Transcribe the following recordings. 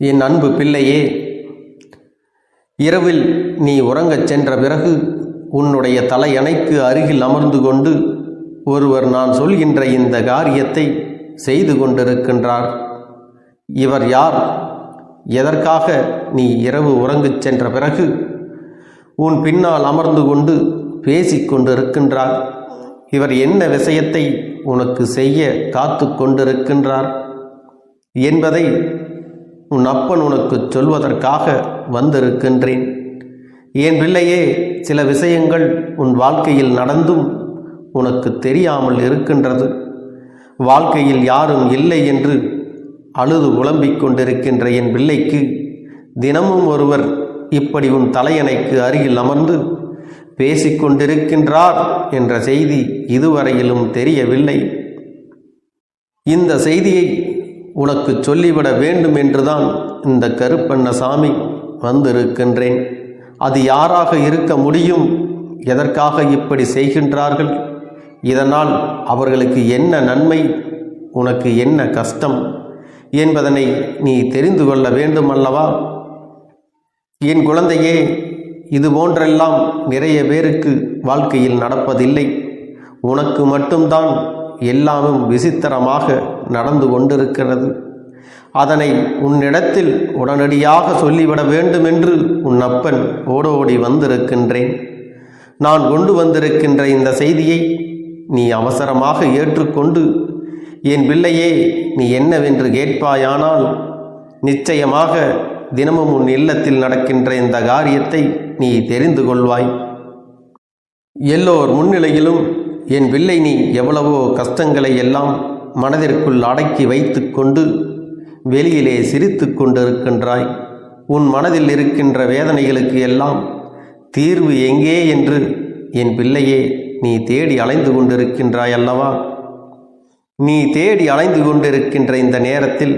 என் அன்பு பிள்ளையே இரவில் நீ உறங்கச் சென்ற பிறகு உன்னுடைய தலையணைக்கு அருகில் அமர்ந்து கொண்டு ஒருவர் நான் சொல்கின்ற இந்த காரியத்தை செய்து கொண்டிருக்கின்றார். இவர் யார்? எதற்காக நீ இரவு உறங்கச் சென்ற பிறகு உன் பின்னால் அமர்ந்து கொண்டு பேசிக் கொண்டிருக்கின்றார்? இவர் என்ன விஷயத்தை உனக்கு செய்ய காத்து கொண்டிருக்கின்றார் என்பதை உன் அப்பன் உனக்கு சொல்வதற்காக வந்திருக்கின்றேன். என் பிள்ளையே சில விஷயங்கள் உன் வாழ்க்கையில் நடந்தும் உனக்கு தெரியாமல் இருக்கின்றது. வாழ்க்கையில் யாரும் இல்லை என்று அழுது புலம்பிக் கொண்டிருக்கின்ற என் பிள்ளைக்கு தினமும் ஒருவர் இப்படி உன் தலையணைக்கு அருகில் அமர்ந்து பேசிக்கொண்டிருக்கின்றார் என்ற செய்தி இதுவரையிலும் தெரியவில்லை. இந்த செய்தியை உனக்கு சொல்லிவிட வேண்டும் என்றுதான் இந்த கருப்பண்ணசாமி வந்திருக்கின்றேன். அது யாராக இருக்க முடியும்? எதற்காக இப்படி செய்கின்றார்கள்? இதனால் அவர்களுக்கு என்ன நன்மை? உனக்கு என்ன கஷ்டம்? என்பதனை நீ தெரிந்து கொள்ள வேண்டும் அல்லவா என் குழந்தையே இது போன்றெல்லாம் நிறைய பேருக்கு வாழ்க்கையில் நடப்பதில்லை. உனக்கு மட்டும்தான் எல்லாமும் விசித்திரமாக நடந்து கொண்டிருக்கிறது. அதனை உன்னிடத்தில் உடனடியாக சொல்லிவிட வேண்டும் என்று உன் அப்பன் ஓடோடி வந்திருக்கின்றேன். நான் கொண்டு வந்திருக்கின்ற இந்த செய்தியை நீ அவசரமாக ஏற்றுக்கொண்டு என் பிள்ளையே நீ என்னவென்று கேட்பாயானால் நிச்சயமாக தினமும் உன் இல்லத்தில் நடக்கின்ற இந்த காரியத்தை நீ தெரிந்து கொள்வாய். எல்லோர் முன்னிலையிலும் என் பிள்ளை நீ எவ்வளவோ கஷ்டங்களை எல்லாம் மனதிற்குள் அடக்கி வைத்து கொண்டு வெளியிலே சிரித்து கொண்டிருக்கின்றாய். உன் மனதில் இருக்கின்ற வேதனைகளுக்கு எல்லாம் தீர்வு எங்கே என்று என் பிள்ளையே நீ தேடி அலைந்து கொண்டிருக்கின்றாய் அல்லவா? நீ தேடி அலைந்து கொண்டிருக்கின்ற இந்த நேரத்தில்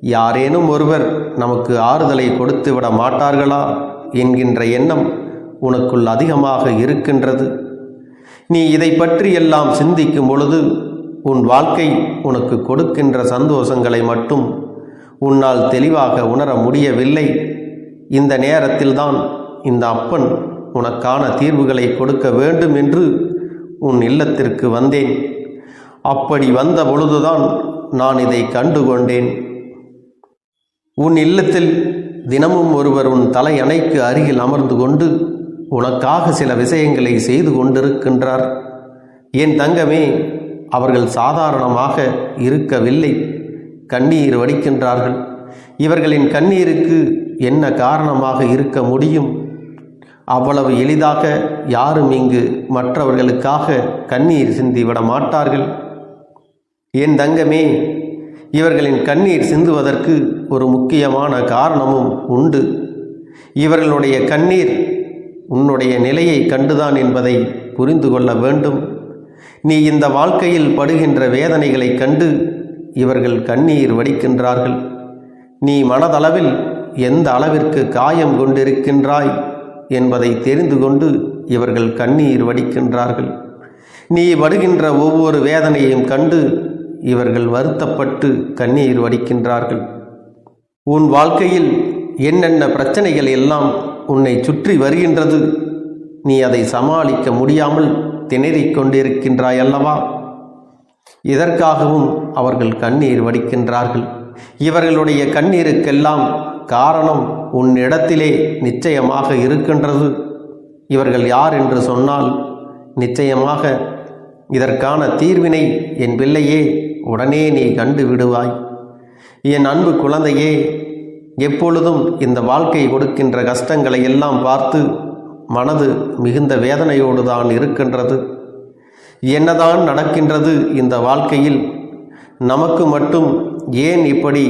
யாரேனும் ஒருவர் நமக்கு ஆறுதலை கொடுத்து விட மாட்டார்களா? என்கின்ற எண்ணம் உனக்குள் அதிகமாக இருக்கின்றது. நீ இதை பற்றி எல்லாம் சிந்திக்கும் பொழுது உன் வாழ்க்கை உனக்கு கொடுக்கின்ற சந்தோஷங்களை மட்டும் உன்னால் தெளிவாக உணர முடியவில்லை. இந்த நேரத்தில்தான் இந்த அப்பன் உனக்கான தீர்வுகளை கொடுக்க வேண்டும் என்று உன் இல்லத்திற்கு வந்தேன். அப்படி வந்த பொழுதுதான் நான் இதை கண்டுகொண்டேன். உன் இல்லத்தில் தினமும் ஒருவர் உன் தலையணைக்கு அருகில் அமர்ந்து கொண்டு உனக்காக சில விஷயங்களை செய்து கொண்டிருக்கின்றார். என் தங்கமே அவர்கள் சாதாரணமாக இருக்கவில்லை. கண்ணீர் வடிக்கின்றார்கள். இவர்களின் கண்ணீருக்கு என்ன காரணமாக இருக்க முடியும்? அவ்வளவு எளிதாக யாரும் இங்கு மற்றவர்களுக்காக கண்ணீர் சிந்திவிட மாட்டார்கள். என் தங்கமே இவர்களின் கண்ணீர் சிந்துவதற்கு ஒரு முக்கியமான காரணமும் உண்டு. இவர்களுடைய கண்ணீர் உன்னுடைய நிலையை கண்டுதான் என்பதை புரிந்து கொள்ள வேண்டும். நீ இந்த வாழ்க்கையில் படுகின்ற வேதனைகளைக் கண்டு இவர்கள் கண்ணீர் வடிக்கின்றார்கள். நீ மனதளவில் எந்த அளவிற்கு காயம் கொண்டிருக்கின்றாய் என்பதை தெரிந்து கொண்டு இவர்கள் கண்ணீர் வடிக்கின்றார்கள். நீ வருகின்ற ஒவ்வொரு வேதனையையும் கண்டு இவர்கள் வருத்தப்பட்டு கண்ணீர் வடிக்கின்றார்கள். உன் வாழ்க்கையில் என்னென்ன பிரச்சனைகள் எல்லாம் உன்னை சுற்றி வருகின்றது. நீ அதை சமாளிக்க முடியாமல் திணறிக் கொண்டிருக்கின்றாய் அல்லவா இதற்காகவும் அவர்கள் கண்ணீர் வடிக்கின்றார்கள். இவர்களுடைய கண்ணீருக்கெல்லாம் காரணம் உன்னிடத்திலே நிச்சயமாக இருக்கின்றது. இவர்கள் யார் என்று சொன்னால் நிச்சயமாக இதற்கான தீர்வினை என் பிள்ளையே உடனே நீ கண்டு விடுவாய். என் அன்பு குழந்தையே எப்பொழுதும் இந்த வாழ்க்கை கொடுக்கின்ற கஷ்டங்களை எல்லாம் பார்த்து மனது மிகுந்த வேதனையோடு தான் இருக்கின்றது. என்னதான் நடக்கின்றது இந்த வாழ்க்கையில் நமக்கு மட்டும் ஏன் இப்படி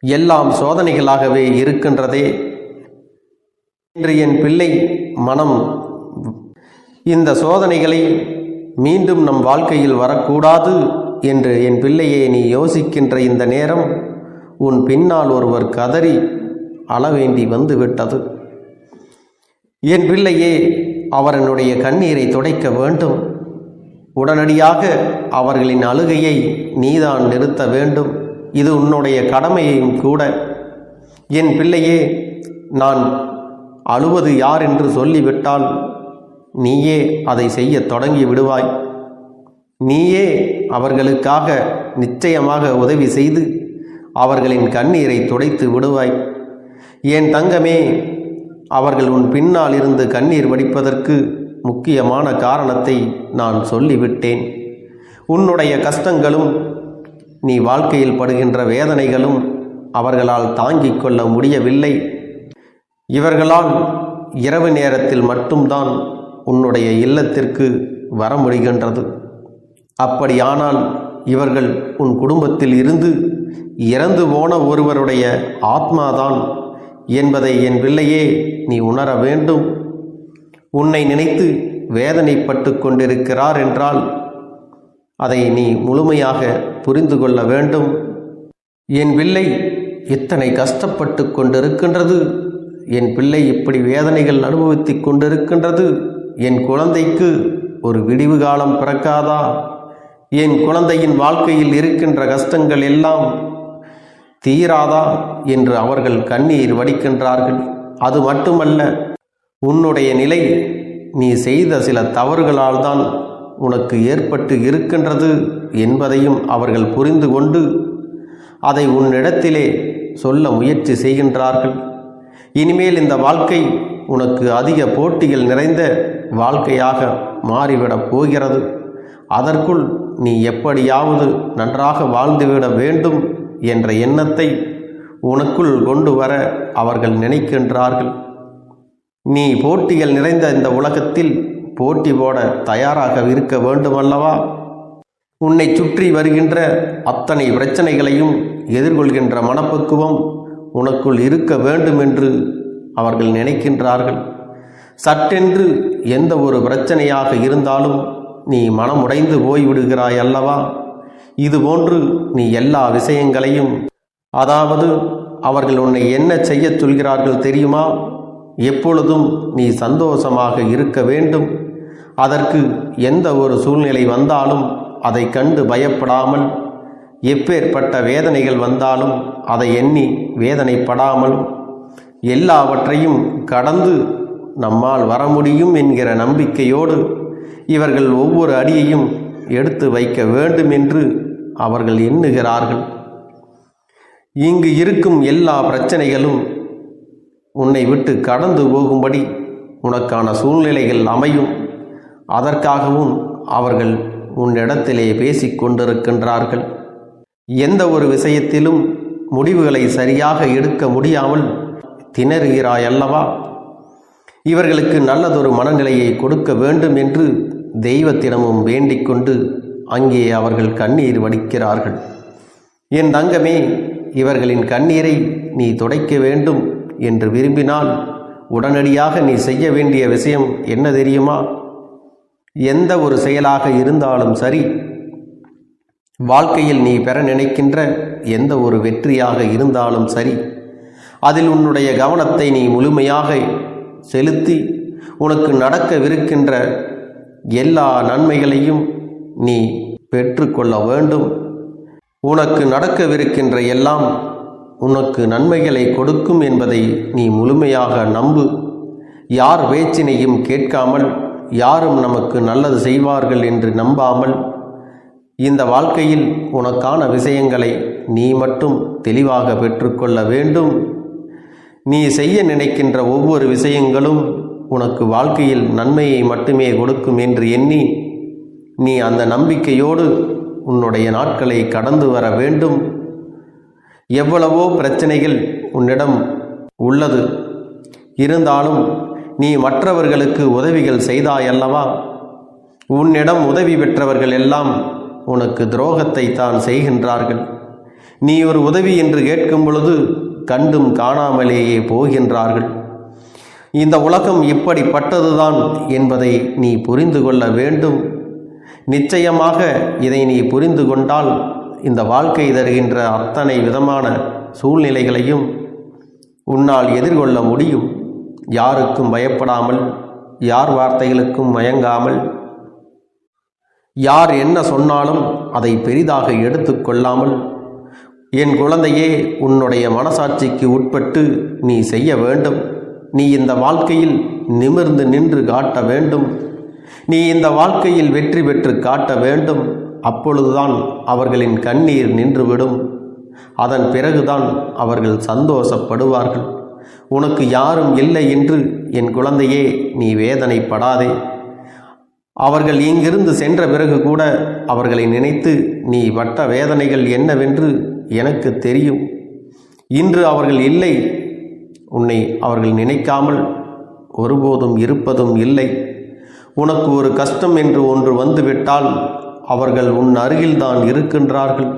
எல்லாம் சோதனைகளாகவே இருக்கின்றதே? என்று என் பிள்ளை மனம் இந்த சோதனைகளை மீண்டும் நம் வாழ்க்கையில் வரக்கூடாது என்று என் பிள்ளையை நீ யோசிக்கின்ற இந்த நேரம் உன் பின்னால் ஒருவர் கதறி அளவேண்டி வந்து விட்டது என் பிள்ளையே அவரனுடைய கண்ணீரை துடைக்க வேண்டும். உடனடியாக அவர்களின் அழுகையை நீதான் நிறுத்த வேண்டும். இது உன்னுடைய கடமையையும் கூட. என் பிள்ளையே நான் அழுவது யார் என்று சொல்லிவிட்டால் நீயே அதை செய்ய தொடங்கி விடுவாய். நீயே அவர்களுக்காக நிச்சயமாக உதவி செய்து அவர்களின் கண்ணீரை துடைத்து விடுவாய். ஏன் தங்கமே அவர்கள் உன் பின்னால் இருந்து கண்ணீர் வடிப்பதற்கு முக்கியமான காரணத்தை நான் சொல்லிவிட்டேன். உன்னுடைய கஷ்டங்களும் நீ வாழ்க்கையில் படுகின்ற வேதனைகளும் அவர்களால் தாங்கிக் கொள்ள முடியவில்லை. இவர்களால் இரவு நேரத்தில் மட்டும்தான் உன்னுடைய இல்லத்திற்கு வர முடிகின்றது. அப்படியானால் இவர்கள் உன் குடும்பத்தில் இருந்து இறந்து போன ஒருவருடைய ஆத்மாதான் என்பதை என் பிள்ளையே நீ உணர வேண்டும். உன்னை நினைத்து வேதனைப்பட்டு கொண்டிருக்கிறார் என்றால் அதை நீ முழுமையாக புரிந்து கொள்ள வேண்டும். என் பிள்ளை இத்தனை கஷ்டப்பட்டு கொண்டிருக்கின்றது? என் பிள்ளை இப்படி வேதனைகள் அனுபவித்துக் கொண்டிருக்கின்றது? என் குழந்தைக்கு ஒரு விடிவு காலம் பிறக்காதா? என் குழந்தையின் வாழ்க்கையில் இருக்கின்ற கஷ்டங்கள் எல்லாம் தீராதா என்று அவர்கள் கண்ணீர் வடிக்கின்றார்கள். அது மட்டுமல்ல உன்னுடைய நிலை நீ செய்த சில தவறுகளால் தான் உனக்கு ஏற்பட்டு இருக்கின்றது என்பதையும் அவர்கள் புரிந்து கொண்டு அதை உன்னிடத்திலே சொல்ல முயற்சி செய்கின்றார்கள். இனிமேல் இந்த வாழ்க்கை உனக்கு அதிக போட்டிகள் நிறைந்த வாழ்க்கையாக மாறிவிடப் போகிறது. அதற்குள் நீ எப்படியாவது நன்றாக வாழ்ந்துவிட வேண்டும் என்ற எண்ணத்தை உனக்குள் கொண்டு வர அவர்கள் நினைக்கின்றார்கள். நீ போட்டிகள் நிறைந்த இந்த உலகத்தில் போட்டி போட தயாராக இருக்க வேண்டுமல்லவா? உன்னை சுற்றி வருகின்ற அத்தனை பிரச்சனைகளையும் எதிர்கொள்கின்ற மனப்பக்குவம் உனக்குள் இருக்க வேண்டும் என்று அவர்கள் நினைக்கின்றார்கள். சட்டென்று எந்த ஒரு பிரச்சனையாக இருந்தாலும் நீ மனமுடைந்து போய்விடுகிறாய் அல்லவா இதுபோன்று நீ எல்லா விஷயங்களையும் அதாவது அவர்கள் உன்னை என்ன செய்யச் சொல்கிறார்கள் தெரியுமா? எப்பொழுதும் நீ சந்தோஷமாக இருக்க வேண்டும். அதற்கு எந்த ஒரு சூழ்நிலை வந்தாலும் அதை கண்டு பயப்படாமல் எப்பேற்பட்ட வேதனைகள் வந்தாலும் அதை எண்ணி வேதனைப்படாமல் எல்லாவற்றையும் கடந்து நம்மால் வர முடியும் என்கிற நம்பிக்கையோடு இவர்கள் ஒவ்வொரு அடியையும் எடுத்து வைக்க வேண்டும் என்று அவர்கள் எண்ணுகிறார்கள். இங்கு இருக்கும் எல்லா பிரச்சனைகளும் உன்னை விட்டு கடந்து போகும்படி உனக்கான சூழ்நிலைகள் அமையும். அதற்காகவும் அவர்கள் உன்னிடத்திலே பேசிக் கொண்டிருக்கின்றார்கள். எந்த ஒரு விஷயத்திலும் முடிவுகளை சரியாக எடுக்க முடியாமல் திணறுகிறாய் அல்லவா இவர்களுக்கு நல்லதொரு மனநிலையை கொடுக்க வேண்டும் என்று தெய்வத்திடமும் வேண்டிக் கொண்டு அங்கே அவர்கள் கண்ணீர் வடிக்கிறார்கள். என் தங்கமே இவர்களின் கண்ணீரை நீ துடைக்க வேண்டும் என்று விரும்பினால் உடனடியாக நீ செய்ய வேண்டிய விஷயம் என்ன தெரியுமா? எந்த ஒரு செயலாக இருந்தாலும் சரி வாழ்க்கையில் நீ பெற நினைக்கின்ற எந்த ஒரு வெற்றியாக இருந்தாலும் சரி அதில் உன்னுடைய கவனத்தை நீ முழுமையாக செலுத்தி உனக்கு நடக்கவிருக்கின்ற எல்லா நன்மைகளையும் நீ பெற்றுக்கொள்ள வேண்டும். உனக்கு நடக்கவிருக்கின்ற எல்லாம் உனக்கு நன்மைகளை கொடுக்கும் என்பதை நீ முழுமையாக நம்பு. யார் பேச்சினையும் கேட்காமல் யாரும் நமக்கு நல்லது செய்வார்கள் என்று நம்பாமல் இந்த வாழ்க்கையில் உனக்கான விஷயங்களை நீ மட்டும் தெளிவாக பெற்றுக்கொள்ள வேண்டும். நீ செய்ய நினைக்கின்ற ஒவ்வொரு விஷயங்களும் உனக்கு வாழ்க்கையில் நன்மையை மட்டுமே கொடுக்கும் என்று எண்ணி நீ அந்த நம்பிக்கையோடு உன்னுடைய நாட்களை கடந்து வர வேண்டும். எவ்வளவோ பிரச்சனைகள் உன்னிடம் உள்ளது. இருந்தாலும் நீ மற்றவர்களுக்கு உதவிகள் செய்தாயல்லவா? உன்னிடம் உதவி பெற்றவர்கள் எல்லாம் உனக்கு துரோகத்தை தான் செய்கின்றார்கள். நீ ஒரு உதவி என்று கேட்கும் பொழுது கண்டும் காணாமலேயே போகின்றார்கள். இந்த உலகம் இப்படிப்பட்டதுதான் என்பதை நீ புரிந்து கொள்ள வேண்டும். நிச்சயமாக இதை நீ புரிந்து கொண்டால் இந்த வாழ்க்கை தருகின்ற அத்தனை விதமான சூழ்நிலைகளையும் உன்னால் எதிர்கொள்ள முடியும். யாருக்கும் பயப்படாமல் யார் வார்த்தைகளுக்கும் மயங்காமல் யார் என்ன சொன்னாலும் அதை பெரிதாக எடுத்துக்கொள்ளாமல் என் குழந்தையே உன்னுடைய மனசாட்சிக்கு உட்பட்டு நீ செய்ய வேண்டும். நீ இந்த வாழ்க்கையில் நிமிர்ந்து நின்று காட்ட வேண்டும். நீ இந்த வாழ்க்கையில் வெற்றி பெற்று காட்ட வேண்டும். அப்பொழுதுதான் அவர்களின் கண்ணீர் நின்றுவிடும். அதன் பிறகுதான் அவர்கள் சந்தோஷப்படுவார்கள். உனக்கு யாரும் இல்லை என்று என் குழந்தையே நீ வேதனைப்படாதே. அவர்கள் இங்கிருந்து சென்ற பிறகு கூட அவர்களை நினைத்து நீ வட்ட வேதனைகள் என்னவென்று எனக்கு தெரியும். இன்று அவர்கள் இல்லை. உன்னை அவர்கள் நினைக்காமல் ஒருபோதும் இருப்பதும் இல்லை. உனக்கு ஒரு கஷ்டம் என்று ஒன்று வந்துவிட்டால் அவர்கள் உன் அருகில்தான் இருக்கின்றார்கள்.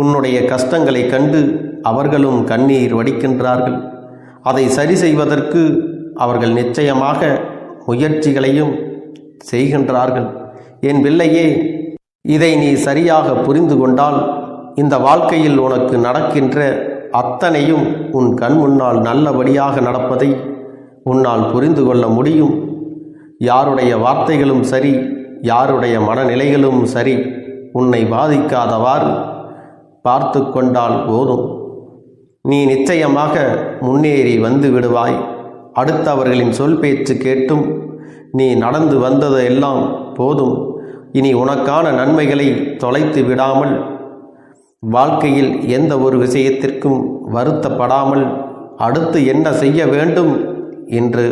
உன்னுடைய கஷ்டங்களை கண்டு அவர்களும் கண்ணீர் வடிக்கின்றார்கள். அதை சரி செய்வதற்கு அவர்கள் நிச்சயமாக முயற்சிகளையும் செய்கின்றார்கள். என் பிள்ளையே இதை நீ சரியாக புரிந்து கொண்டால் இந்த வாழ்க்கையில் உனக்கு நடக்கின்ற அத்தனையும் உன் கண் முன்னால் நல்லபடியாக நடப்பதை உன்னால் புரிந்து கொள்ள முடியும். யாருடைய வார்த்தைகளும் சரி யாருடைய மனநிலைகளும் சரி உன்னை பாதிக்காதவாறு பார்த்து கொண்டால் போதும். நீ நிச்சயமாக முன்னேறி வந்து விடுவாய். அடுத்தவர்களின் சொல் பேச்சு கேட்டும். நீ நடந்து வந்தது எல்லாம் போதும். இனி உனக்கான நன்மைகளை தொலைத்து விடாமல் வாழ்க்கையில் எந்த ஒரு விஷயத்திற்கும் வருத்தப்படாமல் அடுத்து என்ன செய்ய வேண்டும் என்று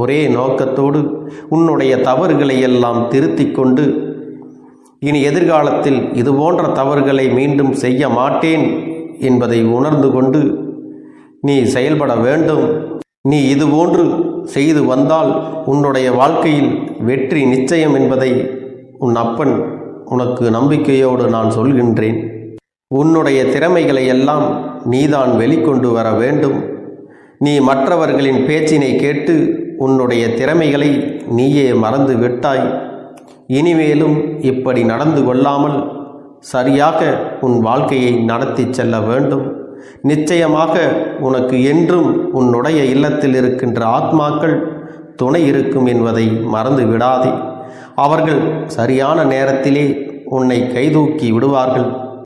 ஒரே நோக்கத்தோடு உன்னுடைய தவறுகளை எல்லாம் திருத்திக் கொண்டு இனி எதிர்காலத்தில் இதுபோன்ற தவறுகளை மீண்டும் செய்ய மாட்டேன் என்பதை உணர்ந்து கொண்டு நீ செயல்பட வேண்டும். நீ இதுபோன்று செய்து வந்தால் உன்னுடைய வாழ்க்கையில் வெற்றி நிச்சயம் என்பதை உன் அப்பன் உனக்கு நம்பிக்கையோடு நான் சொல்கின்றேன். உன்னுடைய திறமைகளை எல்லாம் நீதான் வெளிக்கொண்டு வர வேண்டும். நீ மற்றவர்களின் பேச்சினை கேட்டு உன்னுடைய திறமைகளை நீயே மறந்து விட்டாய். இனிமேலும் இப்படி நடந்து கொள்ளாமல் சரியாக உன் வாழ்க்கையை நடத்தி செல்ல வேண்டும். நிச்சயமாக உனக்கு என்றும் உன்னுடைய இல்லத்தில் இருக்கின்ற ஆத்மாக்கள் துணை இருக்கும் என்பதை மறந்து விடாதே. அவர்கள் சரியான நேரத்திலே உன்னை கைதூக்கி விடுவார்கள்.